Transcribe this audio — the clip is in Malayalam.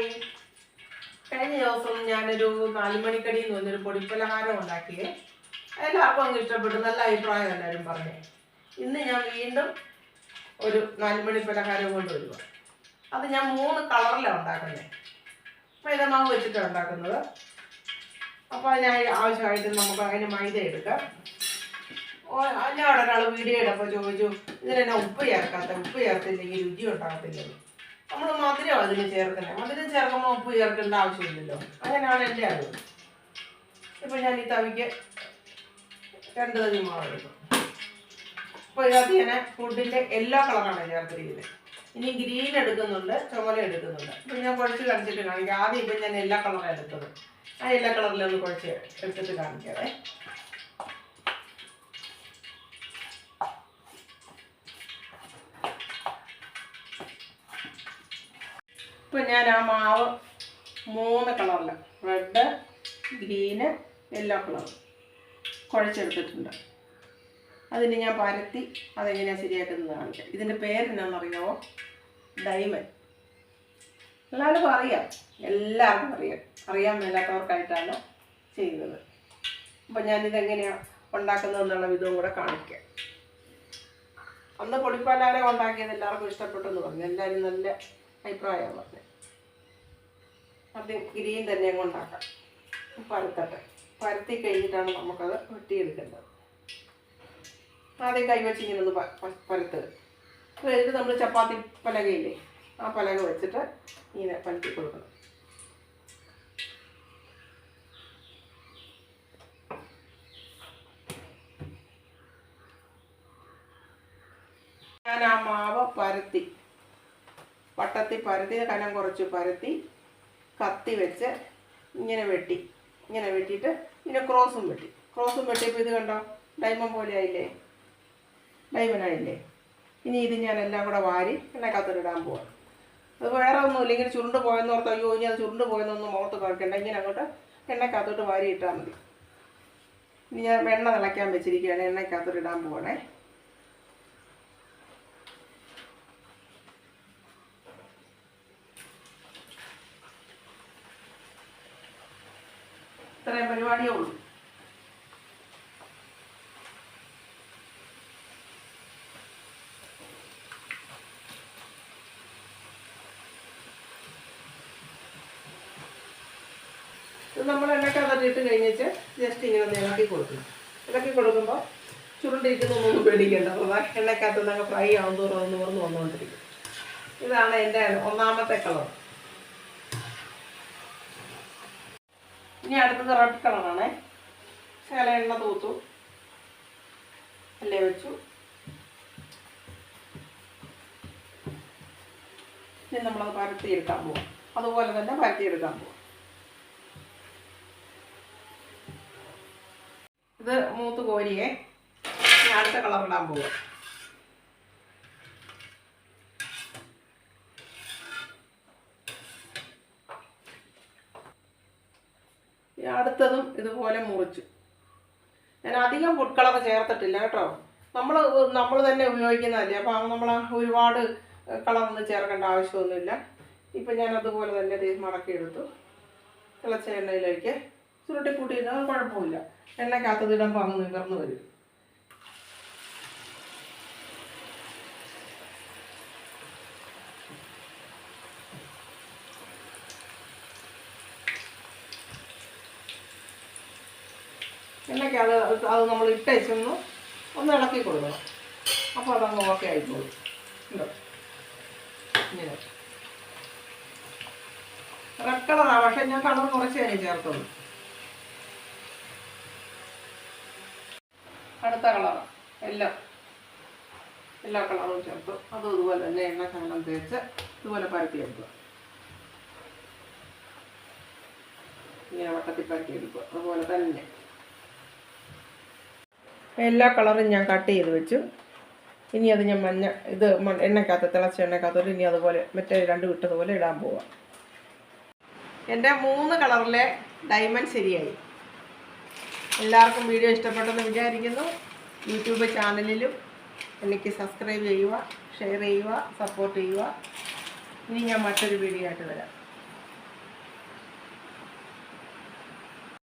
ഹായ് കഴിഞ്ഞ ദിവസം ഞാനൊരു നാലുമണിക്കടി എന്ന് പറഞ്ഞൊരു പൊടിപ്പലഹാരം ഉണ്ടാക്കിയേ എല്ലാവർക്കും അങ്ങ് ഇഷ്ടപ്പെട്ടു. നല്ല അഭിപ്രായം എല്ലാവരും പറഞ്ഞു. ഇന്ന് ഞാൻ വീണ്ടും ഒരു നാലുമണി പലഹാരം കൊണ്ട് വരുക അത് ഞാൻ മൂന്ന് കളറിലാണ് ഉണ്ടാക്കുന്നത് മൈദമാവ് വെച്ചിട്ടാണ് ഉണ്ടാക്കുന്നത്. അപ്പോൾ അതിനായി ആവശ്യമായിട്ട് നമുക്ക് അതിന് മൈദ എടുക്കാം. ഓ അവിടെ ഒരാൾ വീഡിയോ ഇടപ്പോൾ ചോദിച്ചു ഇതിനെന്നെ ഉപ്പ് ചേർക്കാത്ത? ഉപ്പ് ചേർത്തില്ലെങ്കിൽ രുചി ഉണ്ടാകത്തില്ലെന്ന്. നമ്മൾ മധുരം അതിൽ ചേർക്കുന്നത്. മധുരം ചേർക്കുമ്പോൾ ഉപ്പ് ചേർക്കേണ്ട ആവശ്യമില്ലല്ലോ. അങ്ങനെയാണ് എന്റെ അറിവ്. ഇപ്പം ഞാൻ ഈ തവിക്ക് രണ്ട് തവി മാവ് എടുക്കും. അപ്പോൾ ഞാൻ എല്ലാ കളറാണ് ചേർത്തിരിക്കുന്നത്. ഇനി ഗ്രീൻ എടുക്കുന്നുണ്ട് ചുമല എടുക്കുന്നുണ്ട്. ഇപ്പം ഞാൻ കുഴച്ച് കളിച്ചിട്ട് കാണിക്കാം. ആദ്യം ഇപ്പം ഞാൻ എല്ലാ കളറാണ് എടുത്തത്. ആ എല്ലാ കളറിലൊന്ന് കുഴച്ച് എടുത്തിട്ട് കാണിക്കാവേ ഇപ്പം ഞാൻ ആ മാവ് മൂന്ന് കളറിൽ. റെഡ് ഗ്രീന് യെല്ലോ കളർ കുഴച്ചെടുത്തിട്ടുണ്ട്. അതിന് ഞാൻ പരത്തി അതെങ്ങനെയാണ് ശരിയാക്കുന്നത് കാണിക്കാം. ഇതിന്റെ പേരെന്നാണെന്നറിയാമോ ഡൈമണ്ട് എല്ലാവർക്കും അറിയാം. എല്ലാവർക്കും അറിയാം. അറിയാൻ മേലാത്തവർക്കായിട്ടാണ് ചെയ്യുന്നത്. അപ്പം ഞാനിതെങ്ങനെയാണ് ഉണ്ടാക്കുന്നതെന്നുള്ള വിധവും കൂടെ കാണിക്കാം. അന്ന് പൊടിപ്പാലാരെ ഉണ്ടാക്കിയത് എല്ലാവർക്കും ഇഷ്ടപ്പെട്ടെന്ന് പറഞ്ഞു. എല്ലാവരും നല്ല അഭിപ്രായമാണ് പറഞ്ഞത് ആദ്യം ഗ്രീൻ തന്നെ അങ്ങ് ഉണ്ടാക്കാം. പരത്തട്ടെ. പരത്തി കഴിഞ്ഞിട്ടാണ് നമുക്കത് വെട്ടിയെടുക്കേണ്ടത്. ആദ്യം കൈവച്ച് ഇങ്ങനെ ഒന്ന് പരത്ത്. കഴിഞ്ഞിട്ട് നമ്മൾ ചപ്പാത്തി പലകയില്ലേ ആ പലക വെച്ചിട്ട് ഇങ്ങനെ പരത്തി കൊടുക്കണം. ഞാൻ ആ മാവ് പരത്തി. വട്ടത്തിൽ പരത്തി കനം കുറച്ച് പരത്തി കത്തി വെച്ച് ഇങ്ങനെ വെട്ടി. ഇങ്ങനെ വെട്ടിയിട്ട് പിന്നെ ക്രോസും വെട്ടി. ക്രോസും വെട്ടിയപ്പോൾ ഇത് കണ്ടോ? ഡയമണ്ട് പോലെ ആയില്ലേ? ഡയമണ്ട് ആയില്ലേ? ഇനി ഇത് ഞാൻ എല്ലാം കൂടെ വാരി എണ്ണക്കകത്തോട്ടിടാൻ പോവാം. അത് വേറെ ഒന്നുമില്ല ഇങ്ങനെ ചുരുണ്ട് പോയെന്ന് ഓർത്ത് അയ്യോ ഇനി അത് ചുരുണ്ട് പോയെന്നൊന്നും മുഖത്ത് കുഴക്കണ്ട ഇങ്ങനെ അങ്ങോട്ട് എണ്ണക്കകത്തോട്ട് വാരി ഇട്ടാൽ മതി. ഇനി ഞാൻ വെണ്ണ തിളയ്ക്കാൻ വെച്ചിരിക്കുകയാണ്. എണ്ണക്കകത്തോട്ട് ഇടാൻ പോവാണേ. ഇത്രയും പരിപാടിയേ ഉള്ളൂ. നമ്മൾ എണ്ണ ഇട്ട് കഴിഞ്ഞിട്ട് ജസ്റ്റ് ഇങ്ങനെ ഒന്ന് ഇളക്കി കൊടുക്കും ഇളക്കി കൊടുക്കുമ്പോൾ ചുരുണ്ടിരിക്കുന്നൊന്നും പേടിക്കേണ്ട. എണ്ണക്കകത്ത് നിന്നൊക്കെ ഫ്രൈ ആവും തോറും നൂർന്ന് വന്നുകൊണ്ടിരിക്കും. ഇതാണ് എന്റെ ഒന്നാമത്തെ കളർ. ഇനി അടുത്തത് റെഡ് കളറാണ്. ശകല എണ്ണ തൂത്തു. അല്ലേ വെച്ചു. ഇനി നമ്മളത് പരത്തിയെടുക്കാൻ പോകും അതുപോലെ തന്നെ പരത്തിയെടുക്കാൻ പോകും ഇത് മൂത്ത് കോരിയെ. അടുത്ത കളർ ഇടാൻ പോവുക അടുത്തതും ഇതുപോലെ മുറിച്ചു. ഞാൻ അധികം ഫുഡ് കളർ ചേർത്തിട്ടില്ല കേട്ടോ. നമ്മൾ നമ്മൾ തന്നെ ഉപയോഗിക്കുന്നതല്ലേ അപ്പോൾ നമ്മൾ ഒരുപാട് കളറൊന്നും ചേർക്കേണ്ട ആവശ്യമൊന്നുമില്ല. ഇപ്പം ഞാൻ അതുപോലെ തന്നെ ഇത് മടക്കിയെടുത്തു തിളച്ച എണ്ണയിലേക്ക്. ചുരുട്ടിക്കൂട്ടിയിരുന്നാൽ കുഴപ്പമില്ല. എണ്ണയ്ക്കകത്ത് ഇടുമ്പോൾ അങ്ങ് നിവർന്ന് വരും. എണ്ണയ്ക്ക് അത് അത് നമ്മൾ ഇട്ടേച്ചൊന്ന് ഒന്ന് ഇളക്കി കൊടുക്കണം. അപ്പോൾ അതങ്ങ് ഓക്കെ ആയിക്കോളും. റെഡ് കളറാണ് പക്ഷെ ഞാൻ കളർ കുറച്ച് തന്നെ ചേർത്തുള്ളൂ അടുത്ത കളറാണ് എല്ലാം. എല്ലാ കളറും ചേർത്തു. അതും ഇതുപോലെ തന്നെ എണ്ണ ശകലം തേച്ച് ഇതുപോലെ പരത്തിയെടുക്കുക. ഇങ്ങനെ വട്ടത്തിൽ പരത്തിയെടുക്കുക. അതുപോലെ തന്നെ. എല്ലാ കളറും ഞാൻ കട്ട് ചെയ്ത് വെച്ചു. ഇനി അത് ഞാൻ മഞ്ഞ ഇത് എണ്ണക്കകത്ത് തിളച്ച എണ്ണക്കകത്തോട്ട് ഇനി അതുപോലെ മറ്റേ രണ്ട് വിട്ടതുപോലെ ഇടാൻ പോവാം. എന്റെ മൂന്ന് കളറിലെ ഡയമണ്ട് ശരിയായി. എല്ലാവർക്കും വീഡിയോ ഇഷ്ടപ്പെട്ടെന്ന് വിചാരിക്കുന്നു. യൂട്യൂബ് ചാനലിലും എനിക്ക് സബ്സ്ക്രൈബ് ചെയ്യുക ഷെയർ ചെയ്യുക സപ്പോർട്ട് ചെയ്യുക. ഇനി ഞാൻ മറ്റൊരു വീഡിയോ ആയിട്ട് വരാം.